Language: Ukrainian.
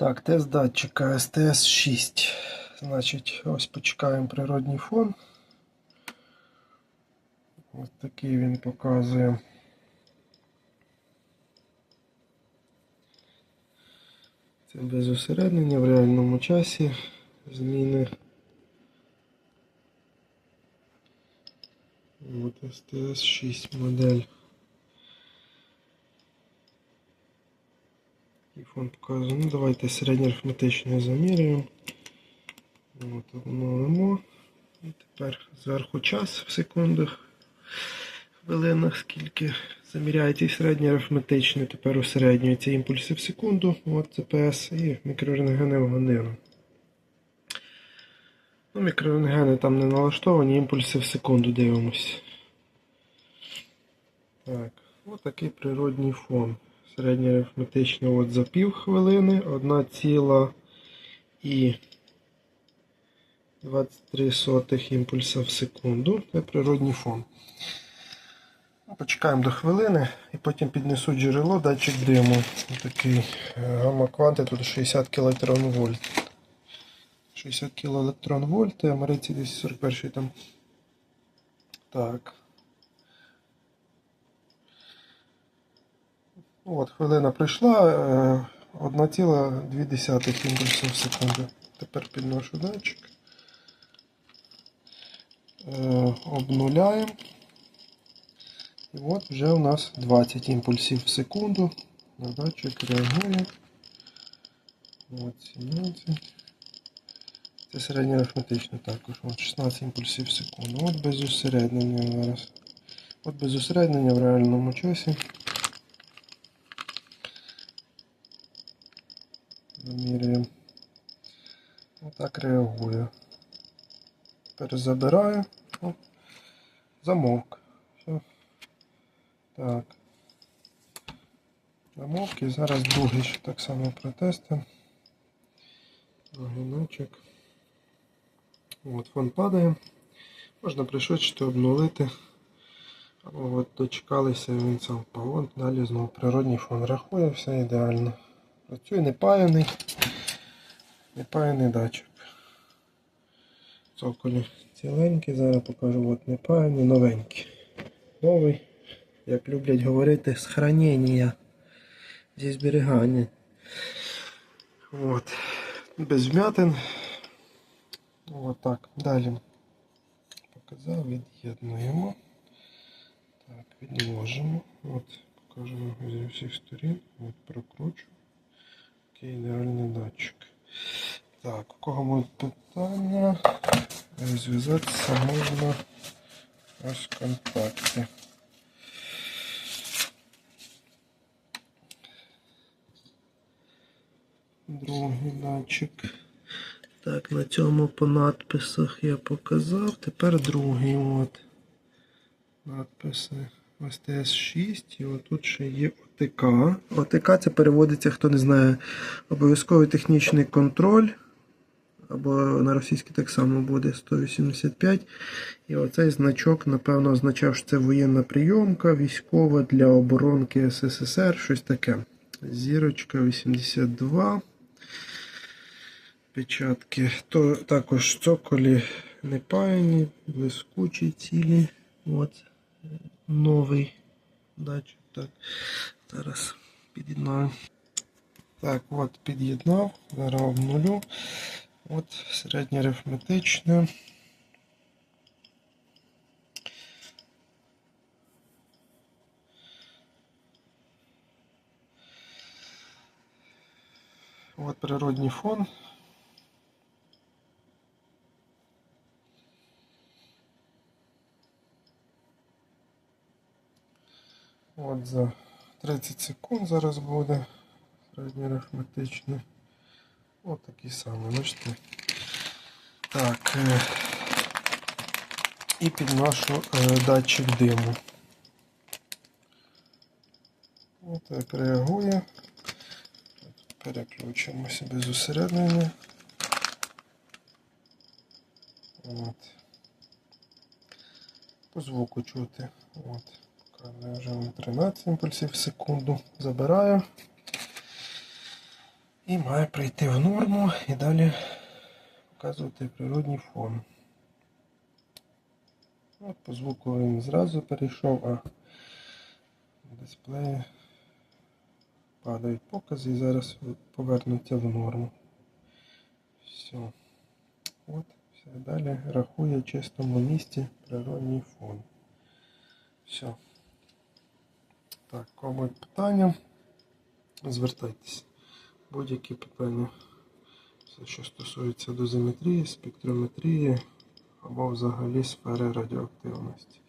Так, тест датчика STS-6. Значить, ось почекаємо природній фон. Ось такий він показує. Це без усереднення в реальному часі зміни. От STS-6 модель. І фон показує. Ну, давайте середньоарифметично замірюємо. От, обновимо. І тепер зверху час в секундах, хвилинах, скільки заміряється і середньоарифметично. Тепер усереднюється імпульси в секунду. От ЦПС і мікрорентгени в годину. Ну, мікрорентгени там не налаштовані, імпульси в секунду дивимось. Так, от такий природній фон. Середньоарифметично от за пів хвилини, одна ціла і 23 сотих імпульса в секунду. Це природній фон. Ну, Почекаємо до хвилини і потім піднесу джерело, датчик диму. Такий гамма-кванти, тут 60 кілоелектрон вольт. 60 кілоелектрон вольт, Америці 241 там. Так. От, хвилина пройшла, е, 1,2 імпульсу в секунду. Тепер підношу датчик. Е, Обнуляємо. І от вже у нас 20 імпульсів в секунду. На датчик реагує. От 17. Це середньоарифметично також. От 16 імпульсів в секунду. От без усереднення зараз. От без усереднення в реальному часі. Замірюємо. Отак реагує. Тепер забираю. О, замовк. Все. Так. Замовк і зараз другий ще так само протестимо. Другий. От фон падає. Можна пришвидшити, обнулити. От дочекалися, він сам впав. Далі знову природній фон рахує, все ідеально. Працює непаяний, непаяний датчик. Цоколі ціленькі, зараз покажу от непаяний, новенький. Новий, як люблять говорити, з. Зі зберігання. От. Без вмятин. От так. Далі. Показав, від'єднуємо. Так, відложимо. От, покажемо зі всіх сторін. От, прокручу. Такий ідеальний датчик. Так, у кого будуть питання? Зв'язатися можна ось контакти. Другий датчик. Так, на цьому по надписах я показав. Тепер другий от. Надписи СТС-6 і отут ще є ОТК. ОТК це переводиться, хто не знає, обов'язковий технічний контроль. Або на російській так само буде 185. І оцей значок, напевно, означав, що це воєнна прийомка, військова для оборонки СССР, щось таке. Зірочка 82. Печатки. То також цоколі не паяні, блискучі цілі. От новий датчик. Так, зараз під'єднаю. Так, от під'єднав. Зараз обнулю. От середньоарифметичне. От природній фон. От за 30 секунд зараз буде середньоарифметичний. От такий самий, бачите. Так. е, І підношу е, датчик диму. От так реагує. Переключимося без усереднення. От. По звуку чути. От. Показує 13 імпульсів в секунду. Забираю. І має прийти в норму і далі показувати природній фон. От по звуку він зразу перейшов, а дисплеї падають покази і зараз повернуться в норму. Все. От, все. Далі рахує чистому місці природній фон. Все. Так, кому питання? Звертайтеся. Будь-які питання, все, що стосується дозиметрії, спектрометрії або взагалі сфери радіоактивності.